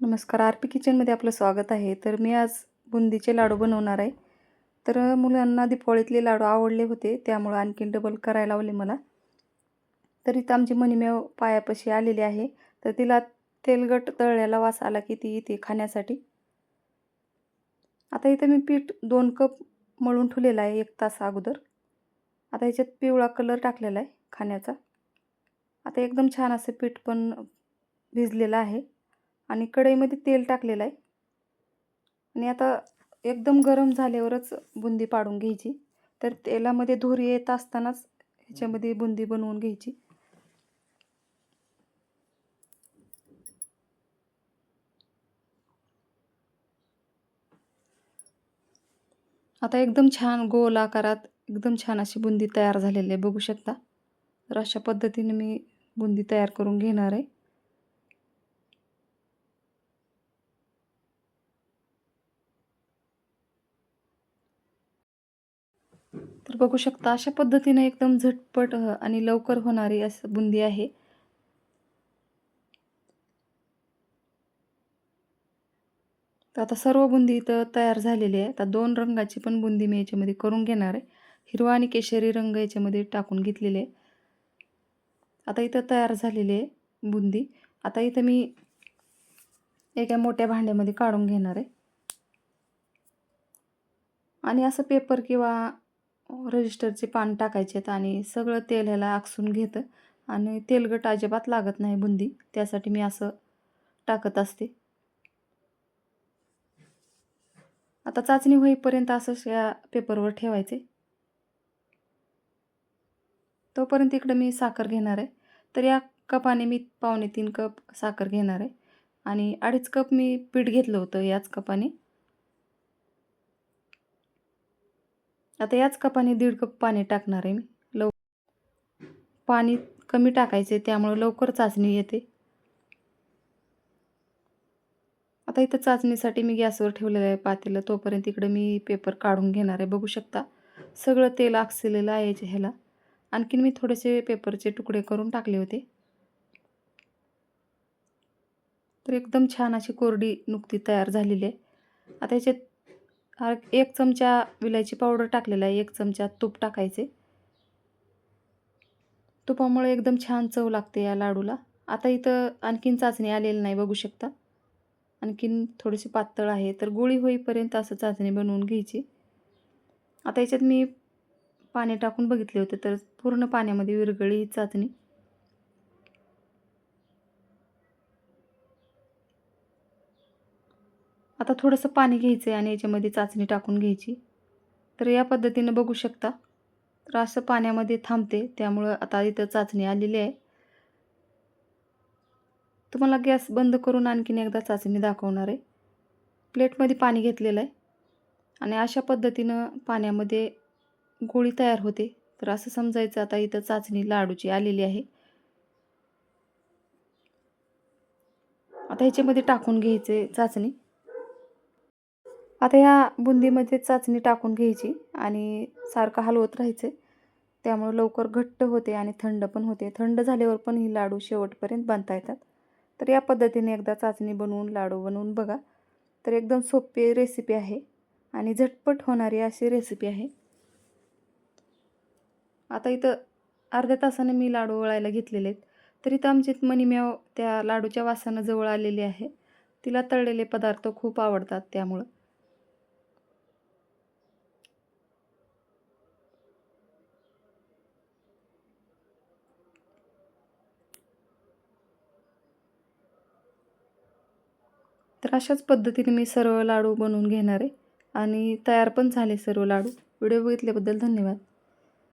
नमस्कार R P किचनमध्ये आपलं स्वागत आहे. तर मी आज बुंदीचे लाडू बनवणार आहे. तर मुलांना दिपावळीतले लाडू आवडले होते त्यामुळं आणखीन डबल करायला लावले मला. तर इथं आमची मनीमेव पायापाशी आलेली आहे. तर तिला तेलगट तळल्याला वास आला की ती इथे खाण्यासाठी. आता इथं मी पीठ दोन कप मळून ठेवलेलं आहे एक तास अगोदर. आता ह्याच्यात पिवळा कलर टाकलेला आहे खाण्याचा. आता एकदम छान असं पीठ पण भिजलेलं आहे. आणि कढईमध्ये तेल टाकलेलं आहे. आणि आता एकदम गरम झाल्यावरच बुंदी पाडून घ्यायची. तर तेलामध्ये धूर येत असतानाच ह्याच्यामध्ये बुंदी बनवून घ्यायची. आता एकदम छान गोल आकारात एकदम छान अशी बुंदी तयार झालेली आहे. बघू शकता. तर अशा पद्धतीने मी बुंदी तयार करून घेणार आहे. तर बघू शकता अशा पद्धतीने एकदम झटपट आणि लवकर होणारी असं बुंदी आहे. तर आता सर्व बुंदी इथं तयार झालेली आहे. आता दोन रंगाची पण बुंदी मी याच्यामध्ये करून घेणार आहे. हिरवा आणि केशरी रंग याच्यामध्ये टाकून घेतलेले आहे. आता इथं तयार झालेली आहे बुंदी. आता इथं मी एका मोठ्या भांड्यामध्ये काढून घेणार आहे. आणि असं पेपर किंवा रजिस्टरचे पान टाकायचेत आणि सगळं तेल ह्याला आकसून घेतं. आणि तेलगट अजिबात लागत नाही बुंदी त्यासाठी मी असं टाकत असते. आता चाचणी होईपर्यंत असंच या पेपरवर ठेवायचे. तोपर्यंत इकडं मी साखर घेणार आहे. तर या कपाने मी पावणे तीन कप साखर घेणार आहे. आणि अडीच कप मी पीठ घेतलं होतं याच कपाने. आता याच कपाने दीड कप पाणी टाकणार आहे मी. लव पाणी कमी टाकायचे त्यामुळं लवकर चाचणी येते. आता इथं चाचणीसाठी मी गॅसवर ठेवलेलं आहे पातेलं तोपर्यंत इकडं मी पेपर काढून घेणार आहे. बघू शकता सगळं तेल आकसलेलं आहे ह्याला. आणखीन मी थोडेसे पेपरचे तुकडे करून टाकले होते. तर एकदम छान अशी कोरडी नुकती तयार झालेली आहे. आता ह्याच्यात एक चमचा विलायची पावडर टाकलेला आहे एक चमचा तूप टाकायचे. तुपामुळे एकदम छान चव लागते या लाडूला. आता इथं आणखीन चाचणी आलेली नाही बघू शकता. आणखीन थोडीशी पातळ आहे तर गोळी होईपर्यंत असं चाचणी बनवून घ्यायची. आता याच्यात मी पाणी टाकून बघितले होते तर पूर्ण पाण्यामध्ये विरगळी चाचणी. आता थोडंसं पाणी घ्यायचं आहे आणि याच्यामध्ये चाचणी टाकून घ्यायची. तर या पद्धतीनं बघू शकता. तर असं पाण्यामध्ये थांबते त्यामुळं आता इथं चाचणी आलेली आहे. तुम्हाला गॅस बंद करून आणखीन एकदा चाचणी दाखवणार आहे. प्लेटमध्ये पाणी घेतलेलं आहे. आणि अशा पद्धतीनं पाण्यामध्ये गोळी तयार होते. तर असं समजायचं आता इथं चाचणी लाडूची आलेली आहे. आता ह्याच्यामध्ये टाकून घ्यायचे चाचणी. आता ह्या बुंदीमध्ये चाचणी टाकून घ्यायची आणि सारखं हलवत राहायचं. त्यामुळं लवकर घट्ट होते आणि थंड पण होते. थंड झाल्यावर पण ही लाडू शेवटपर्यंत बांधता येतात. तर या पद्धतीने एकदा चाचणी बनवून लाडू बनवून बघा. तर एकदम सोपी रेसिपी आहे आणि झटपट होणारी अशी रेसिपी आहे. आता इथं अर्ध्या तासाने मी लाडू वळायला घेतलेले आहेत. तर इथं आमची मणिम्याव त्या लाडूच्या वासानं जवळ आलेली आहे. तिला तळलेले पदार्थ खूप आवडतात त्यामुळं. तर अशाच पद्धतीने मी सर्व लाडू बनवून घेणार आहे. आणि तयार पण झाले सर्व लाडू. व्हिडिओ बघितल्याबद्दल धन्यवाद.